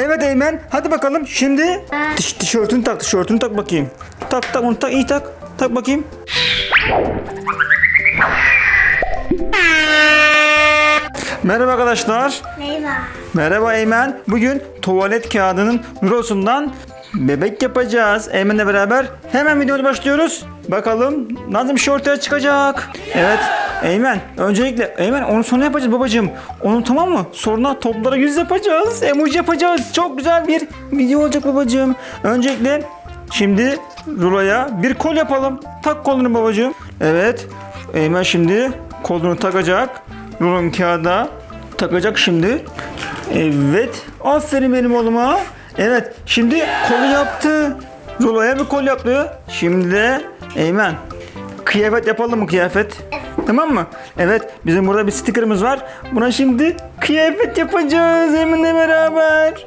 Evet Eymen. Hadi bakalım. Şimdi tiş, tişörtünü tak. Tişörtünü tak bakayım. Tak tak onu tak. iyi tak. Tak bakayım. Merhaba arkadaşlar. Merhaba. Merhaba Eymen. Bugün tuvalet kağıdının rulosundan bebek yapacağız. Eymen'le beraber hemen videoya başlıyoruz. Bakalım nasıl bir şey ortaya çıkacak. Evet Eymen öncelikle Eymen onu sonra yapacağız babacığım. Onu tamam mı? Sonra toplara yüz yapacağız. Emoji yapacağız. Çok güzel bir video olacak babacığım. Öncelikle şimdi ruloya bir kol yapalım. Tak kolunu babacığım. Evet. Eymen şimdi kolunu takacak. Rulon kağıda takacak şimdi. Evet. Aferin benim oğluma. Evet. Şimdi kolu yaptı. Ruloya bir kol yaptı. Şimdi de Eymen. Kıyafet yapalım mı kıyafet? Tamam mı? Evet. Bizim burada bir stickerımız var. Buna şimdi kıyafet yapacağız Eymen'le beraber.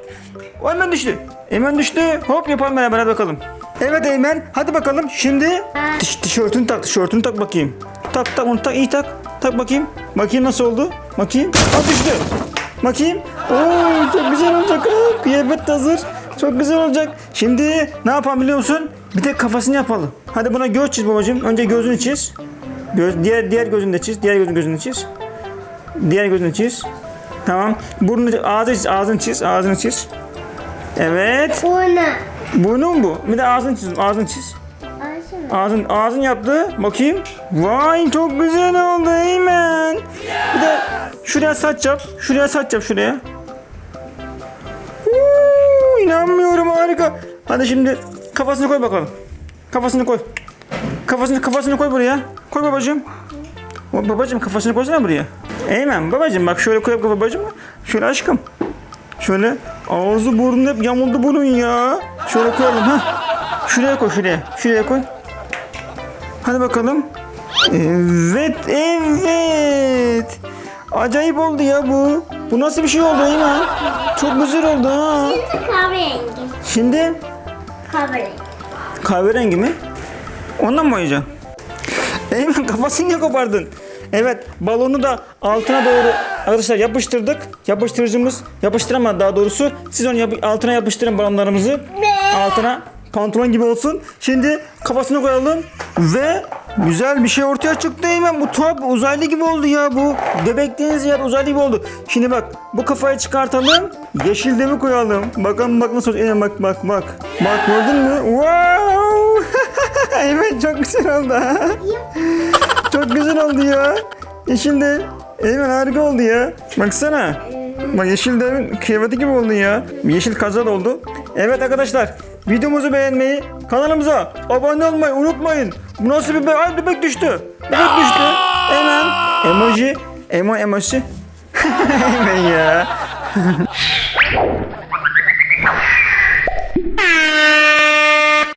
O Eymen düştü. Eymen düştü. Hop yapalım beraber hadi bakalım. Evet Eymen. Hadi bakalım. Şimdi tiş, tişörtünü tak. Tişörtünü tak bakayım. Tak tak onu tak. iyi tak. Tak bakayım. Bakayım nasıl oldu? Bakayım. Aa düştü. Bakayım. Oo çok güzel olacak. Kıyafet de hazır. Çok güzel olacak. Şimdi ne yapalım biliyor musun? Bir de kafasını yapalım. Hadi buna göz çiz babacığım. Önce gözünü çiz. Göz, diğer diğer gözünü de çiz. Diğer gözün gözünü çiz. Diğer gözünü çiz. Tamam. Burnunu ağzını çiz. Ağzını çiz. Ağzını çiz. Evet. Burnu mu bu? Bir de ağzını çiz. Ağzını çiz. Ağzın ağzın yaptı. Bakayım. Vay çok güzel oldu Eymen. Bir de şuraya saç yap. Şuraya saç yap şuraya. Uuu, inanmıyorum harika. Hadi şimdi kafasını koy bakalım. Kafasını koy. Kafasını kafasını koy buraya. Koy babacığım. O babacığım kafasını koysana buraya. Eymen babacığım bak şöyle koy babacığım. Şöyle aşkım. Şöyle ağzı burnu hep yamuldu bunun ya. Şöyle koyalım ha. Şuraya koy şuraya. Şuraya koy. Hadi bakalım. Evet, evet. Acayip oldu ya bu. Bu nasıl bir şey oldu Eymen? Çok güzel oldu ha. Şimdi kahverengi. Şimdi Kahverengi. kahverengi mi? Ondan mı boyayacaksın? Eymen kafasını niye kopardın? Evet balonu da altına doğru arkadaşlar yapıştırdık. Yapıştırıcımız yapıştıramadı daha doğrusu. Siz onu yap- altına yapıştırın balonlarımızı. Altına pantolon gibi olsun. Şimdi kafasını koyalım ve güzel bir şey ortaya çıktı Eymen. Bu tuhaf uzaylı gibi oldu ya bu. Bebekliğiniz yer uzaylı gibi oldu. Şimdi bak bu kafayı çıkartalım. Yeşil demi koyalım. Bakalım bak nasıl. Eymen bak bak bak. Bak gördün mü? Wow! Eymen çok güzel oldu ha. Çok güzel oldu ya. Yeşil de Eymen harika oldu ya. Baksana. Bak yeşil de kıyafeti gibi oldu ya. Yeşil kaza da oldu. Evet arkadaşlar videomuzu beğenmeyi, kanalımıza abone olmayı unutmayın. Bu nasıl bir bebek? Ay bebek düştü. Bebek düştü. Hemen emoji, emo emoji. Eymen ya.